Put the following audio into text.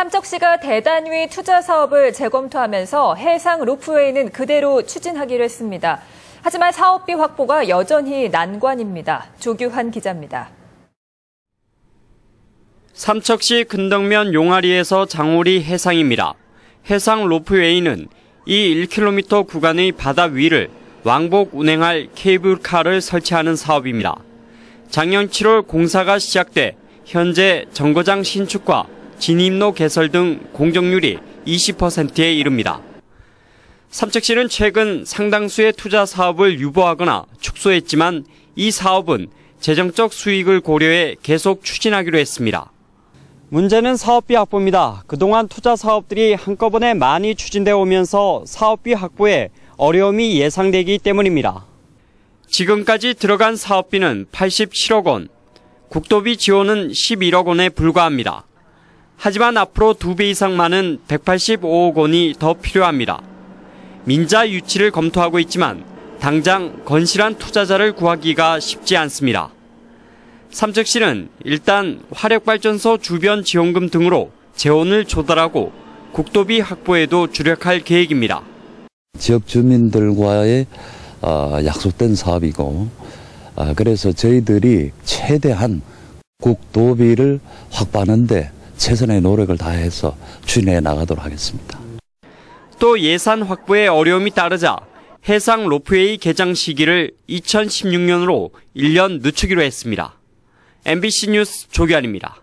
삼척시가 대단위 투자 사업을 재검토하면서 해상 로프웨이는 그대로 추진하기로 했습니다. 하지만 사업비 확보가 여전히 난관입니다. 조규환 기자입니다. 삼척시 근덕면 용아리에서 장오리 해상입니다. 해상 로프웨이는 이 1km 구간의 바다 위를 왕복 운행할 케이블카를 설치하는 사업입니다. 작년 7월 공사가 시작돼 현재 정거장 신축과 진입로 개설 등 공정률이 20%에 이릅니다. 삼척시는 최근 상당수의 투자 사업을 유보하거나 축소했지만 이 사업은 재정적 수익을 고려해 계속 추진하기로 했습니다. 문제는 사업비 확보입니다. 그동안 투자 사업들이 한꺼번에 많이 추진되어 오면서 사업비 확보에 어려움이 예상되기 때문입니다. 지금까지 들어간 사업비는 87억 원, 국도비 지원은 11억 원에 불과합니다. 하지만 앞으로 두 배 이상 많은 185억 원이 더 필요합니다. 민자 유치를 검토하고 있지만 당장 건실한 투자자를 구하기가 쉽지 않습니다. 삼척시는 일단 화력발전소 주변 지원금 등으로 재원을 조달하고 국도비 확보에도 주력할 계획입니다. 지역 주민들과의 어, 약속된 사업이고 어, 그래서 저희들이 최대한 국도비를 확보하는데 최선의 노력을 다해서 추진해 나가도록 하겠습니다. 또 예산 확보에 어려움이 따르자 해상 로프웨이 개장 시기를 2016년으로 1년 늦추기로 했습니다. MBC 뉴스 조규환입니다.